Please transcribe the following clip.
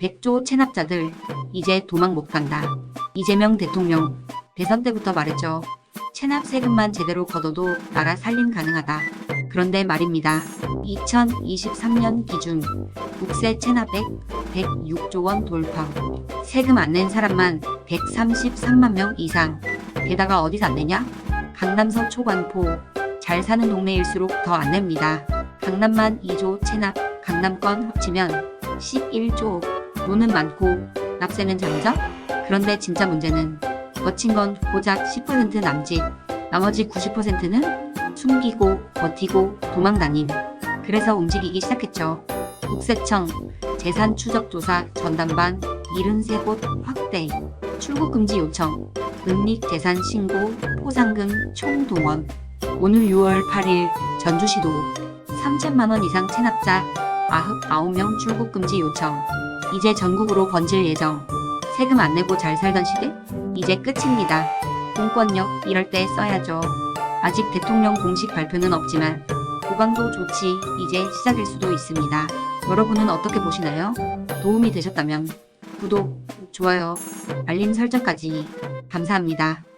백조 체납자들 이제 도망 못 간다. 이재명 대통령 대선 때부터 말했죠. 체납 세금만 제대로 걷어도 나라 살림 가능하다. 그런데 말입니다. 2023년 기준 국세 체납액 106조 원 돌파. 세금 안 낸 사람만 133만 명 이상. 게다가 어디서 안 내냐? 강남 서 초반포. 잘 사는 동네일수록 더 안 냅니다. 강남만 2조 체납, 강남권 합치면 11조. 돈은 많고 납세는 잠적? 그런데 진짜 문제는 거친 건 고작 10% 남짓. 나머지 90%는 숨기고 버티고 도망 다님. 그래서 움직이기 시작했죠. 국세청 재산 추적 조사 전담반 73곳 확대. 출국 금지 요청. 은닉 재산 신고 포상금 총동원. 오늘 6월 8일 전주시도 3천만 원 이상 체납자 99명 출국 금지 요청. 이제 전국으로 번질 예정. 세금 안 내고 잘 살던 시대? 이제 끝입니다. 공권력 이럴 때 써야죠. 아직 대통령 공식 발표는 없지만 보강도 좋지 이제 시작일 수도 있습니다. 여러분은 어떻게 보시나요? 도움이 되셨다면 구독, 좋아요, 알림 설정까지 감사합니다.